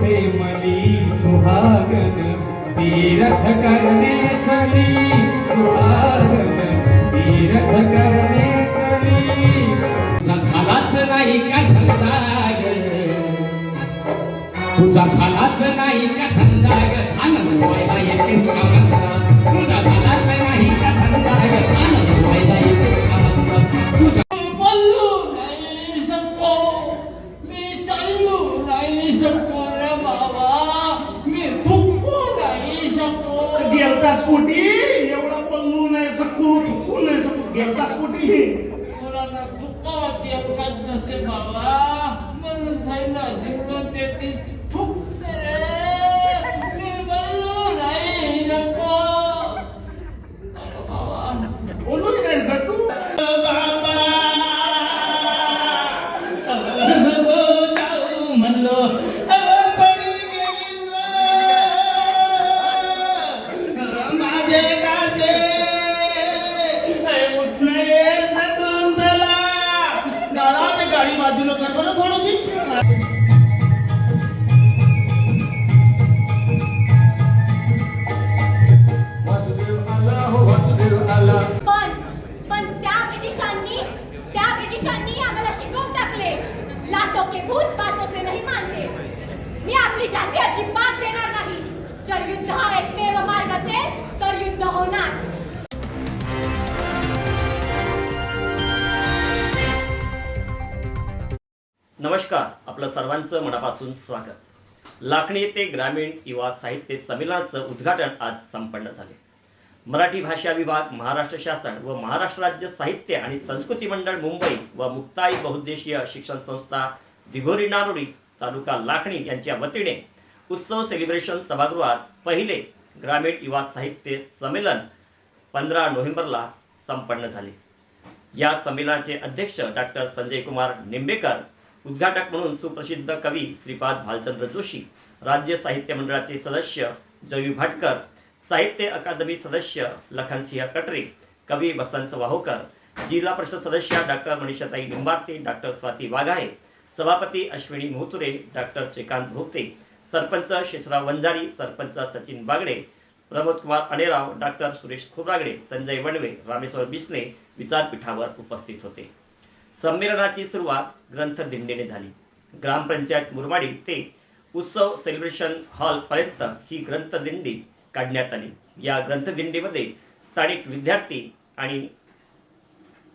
से मनी सुहागन तीरथ करने चली। सुहागन तीरथ करने चली। झालाच नाही का धंदा तुझा झालाच नाही का शकतो गेलताच एवढा पल्लू नाही सकू थुकू नाही सकू गेलताच कुठी मुलांना थुकावत येतात नसे बाबा. म्हणून थैला शिकवत ते गाडी बाजूला कर बरं थोडीशी. पण पण त्या ब्रिटिशांनी त्या ब्रिटिशांनी आम्हाला शिकवून टाकले. लातो के भूत बातों से नहीं मानते मी आपली जाती अजिबात देणार नाही. जर युद्ध हा एकमेव मार्ग असेल तर युद्ध होणार. नमस्कार आपलं सर्वांचं मनापासून स्वागत. लाखणी येथे ग्रामीण युवा साहित्य संमेलनाचं उद्घाटन आज संपन्न झाले. मराठी भाषा विभाग महाराष्ट्र शासन व महाराष्ट्र राज्य साहित्य आणि संस्कृती मंडळ मुंबई व मुक्ताई बहुद्देशीय शिक्षण संस्था दिघोरी नारोडी तालुका लाखणी यांच्या वतीने उत्सव सेलिब्रेशन सभागृहात पहिले ग्रामीण युवा साहित्य संमेलन पंधरा नोव्हेंबरला संपन्न झाले. या संमेलनाचे अध्यक्ष डॉक्टर संजय कुमार निंबेकर उद्घाटक म्हणून सुप्रसिद्ध कवी श्रीपाद भालचंद्र जोशी राज्य साहित्य मंडळाचे सदस्य जयू भाटकर साहित्य अकादमी सदस्य लखनसिंह कटरे कवी वसंत वाहोकर जिल्हा परिषद सदस्य डॉक्टर मनीषाताई निंबार्ते डॉक्टर स्वाती वाघाळे सभापती अश्विनी मोहतुरे डॉक्टर श्रीकांत भोगते सरपंच शेषराव वंजारी सरपंच सचिन बागडे प्रमोद कुमार अणेराव डॉक्टर सुरेश खोबरागडे संजय वणवे रामेश्वर बिस्ने विचारपीठावर उपस्थित होते. संमेलनाची सुरुवात ग्रंथदिंडीने झाली. ग्रामपंचायत मुरमाडी ते उत्सव सेलिब्रेशन हॉलपर्यंत ही ग्रंथदिंडी काढण्यात आली. या ग्रंथदिंडीमध्ये स्थानिक विद्यार्थी आणि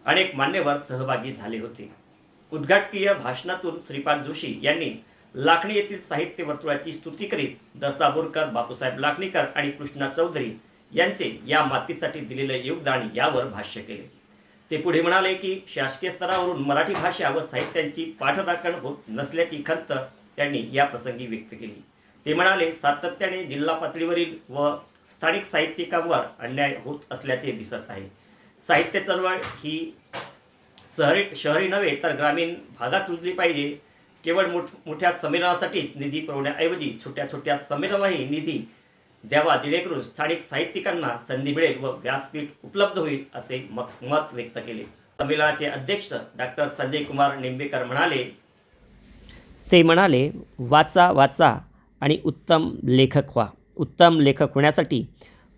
अनेक मान्यवर सहभागी झाले होते. उद्घाटकीय भाषणातून श्रीपाद जोशी यांनी लाखणी येथील साहित्य वर्तुळाची स्तुती करीत दसा बोरकर बापूसाहेब लाखणीकर आणि कृष्णा चौधरी यांचे या मातीसाठी दिलेले योगदान यावर भाष्य केले. ते पुढे म्हणाले की शासकीय स्तरावरून मराठी भाषा व साहित्यांची पाठराखण होत नसल्याची खंत त्यांनी या प्रसंगी व्यक्त केली. ते म्हणाले सातत्याने जिल्हा पातळीवरील व स्थानिक साहित्यिकांवर अन्याय होत असल्याचे दिसत आहे. साहित्य चळवळ ही शहरी शहरी नव्हे तर ग्रामीण भागात रुजली पाहिजे. केवळ मोठ मोठ्या संमेलनासाठीच निधी पुरवण्याऐवजी छोट्या छोट्या संमेलनाही निधी द्यावा जेणेकरून स्थानिक साहित्यिकांना संधी मिळेल व व्यासपीठ उपलब्ध होईल असे मत मत व्यक्त केले. संमेलनाचे अध्यक्ष डॉक्टर संजय कुमार निंबेकर म्हणाले ते म्हणाले वाचा वाचा आणि उत्तम लेखक व्हा. उत्तम लेखक होण्यासाठी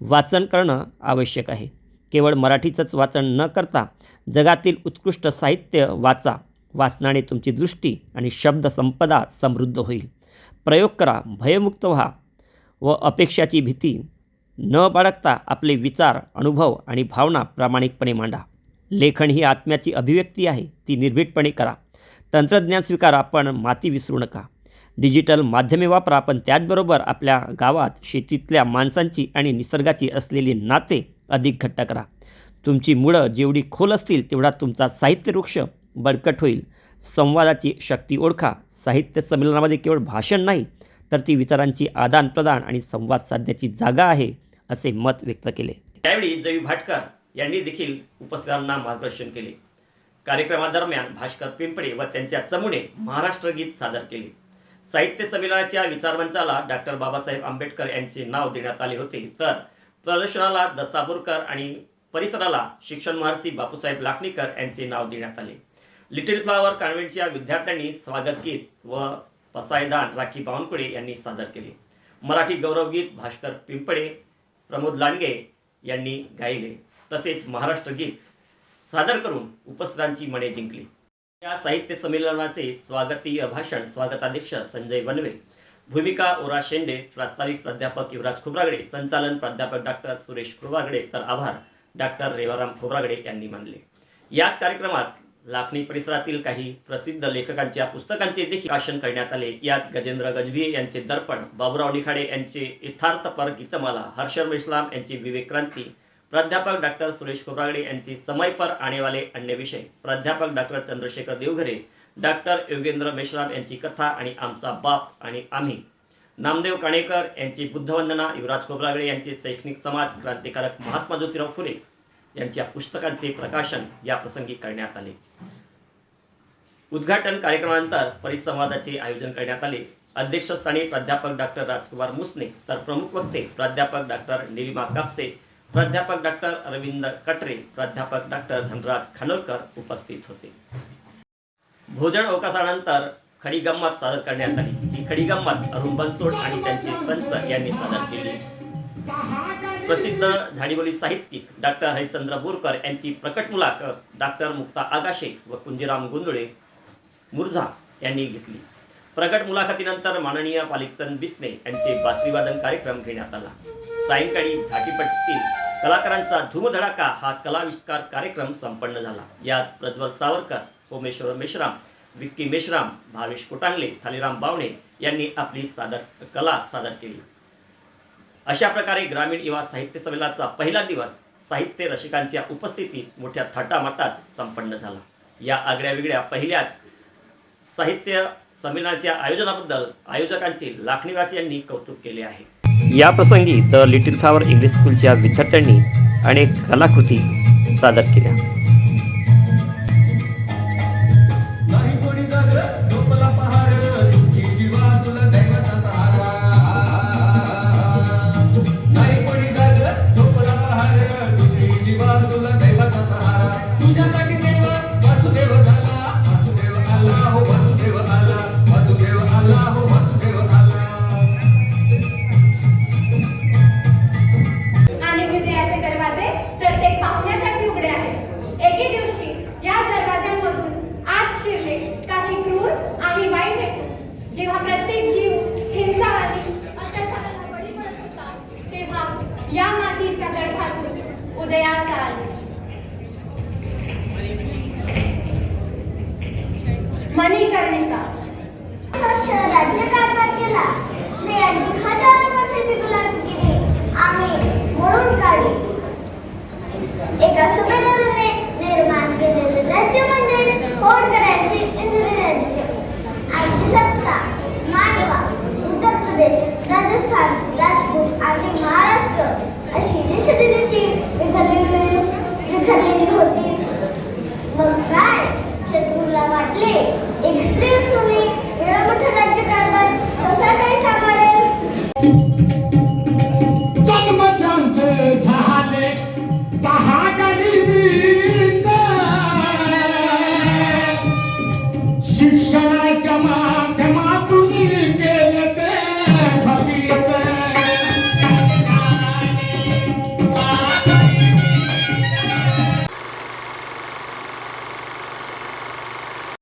वाचन करणं आवश्यक आहे. केवळ मराठीचंच वाचन न करता जगातील उत्कृष्ट साहित्य वाचा. वाचनाने तुमची दृष्टी आणि शब्दसंपदा समृद्ध होईल. प्रयोग करा भयमुक्त व्हा व अपेक्षाची भीती न बाळगता आपले विचार अनुभव आणि भावना प्रामाणिकपणे मांडा. लेखन ही आत्म्याची अभिव्यक्ती आहे ती निर्भीडपणे करा. तंत्रज्ञान स्वीकारा पण माती विसरू नका. डिजिटल माध्यमे वापरा पण त्याचबरोबर आपल्या गावात शेतीतल्या माणसांची आणि निसर्गाची असलेली नाते अधिक घट्ट करा. तुमची मुळं जेवढी खोल असतील तेवढा तुमचा साहित्य वृक्ष बळकट होईल. संवादाची शक्ती ओळखा. साहित्य संमेलनामध्ये केवळ भाषण नाही तर ती विचारांची आदानप्रदान आणि संवाद साधण्याची जागा आहे असे मत व्यक्त केले. त्यावेळी जयू भाटकर यांनी देखील उपस्थितांना मार्गदर्शन केले. कार्यक्रमादरम्यान भास्कर पिंपळे व त्यांच्या चमुने महाराष्ट्र गीत सादर केले. साहित्य संमेलनाच्या विचारमंचाला डॉक्टर बाबासाहेब आंबेडकर यांचे नाव देण्यात आले होते तर प्रदर्शनाला दसापूरकर आणि परिसराला शिक्षण महर्षी बापूसाहेब लाखणीकर यांचे नाव देण्यात आले. लिटिल फ्लॉवर कॉन्व्हेंटच्या विद्यार्थ्यांनी स्वागत गीत व पसायदान राखी बावनकुळे यांनी सादर केले. मराठी गौरवगीत भास्कर पिंपळे प्रमोद लांडगे यांनी गायले. तसेच महाराष्ट्र गीत सादर करून उपस्थितांची मने जिंकली. या साहित्य संमेलनाचे स्वागतीय भाषण स्वागताध्यक्ष संजय वनवे भूमिका ओरा शेंडे प्रास्ताविक प्राध्यापक युवराज खोब्रागडे संचालन प्राध्यापक डॉक्टर सुरेश खोब्रागडे तर आभार डॉक्टर रेवाराम खोब्रागडे यांनी मानले. याच कार्यक्रमात लाखणी परिसरातील काही प्रसिद्ध लेखकांच्या पुस्तकांचे देखील वाचन करण्यात आले. यात गजेंद्र गजभिये यांचे दर्पण बाबुराव निखाडे यांचे यथार्थपर गीतमाला हर्षर इस्लाम यांची विवेक क्रांती प्राध्यापक डॉक्टर सुरेश खोब्रागडे यांची समय पर आणेवाले अन्य विषय प्राध्यापक डॉक्टर चंद्रशेखर देवघरे डॉक्टर योगेंद्र मेश्राम यांची कथा आणि आमचा बाप आणि आम्ही. नामदेव काणेकर यांची बुद्धवंदना युवराज खोब्रागडे यांचे शैक्षणिक समाज क्रांतिकारक महात्मा ज्योतिराव फुले यांच्या पुस्तकांचे प्रकाशन या प्रसंगी करण्यात आले. उद्घाटन कार्यक्रमानंतर परिसंवादाचे आयोजन करण्यात आले. अध्यक्षस्थानी प्राध्यापक डॉक्टर राजकुमार मुसने तर प्रमुख वक्ते प्राध्यापक डॉक्टर निलिमा कापसे प्राध्यापक डॉक्टर अरविंद कटरे प्राध्यापक डॉक्टर धनराज खानोलकर उपस्थित होते. भोजन अवकाशानंतर खडी गंमत सादर करण्यात आली. ही खडी गंमत अरुण बनसोड आणि त्यांचे संच यांनी सादर केली. प्रसिद्ध झाडीबोली साहित्यिक डॉक्टर हरिश्चंद्र बोरकर यांची प्रकट मुलाखत डॉक्टर मुक्ता आगाशे व कुंजीराम गुंजळे मुर्झा यांनी घेतली. प्रकट मुलाखतीनंतर माननीय पालिकचंद बिस्ने यांचे बासरीवादन कार्यक्रम घेण्यात आला. सायंकाळी झाटीपट्टीतील कलाकारांचा धूमधडाका हा कलाविष्कार कार्यक्रम संपन्न झाला. यात प्रज्वल सावरकर होमेश्वर मेश्राम विक्की मेश्राम भावेश कोटांगले थालीराम बावणे यांनी आपली सादर कला सादर केली. अशा प्रकारे ग्रामीण युवा साहित्य संमेलनाचा पहिला दिवस साहित्य रसिकांच्या उपस्थितीत मोठ्या थाटामाटात संपन्न झाला. या आगळ्या वेगळ्या पहिल्याच साहित्य संमेलनाच्या आयोजनाबद्दल आयोजकांचे लाखणीवासियांनी कौतुक केले आहे. या प्रसंगी द लिटिल फ्लावर इंग्लिश स्कूलच्या विद्यार्थ्यांनी अनेक कलाकृती सादर केल्या. गर्भातून मनी आले मणिकर्णिका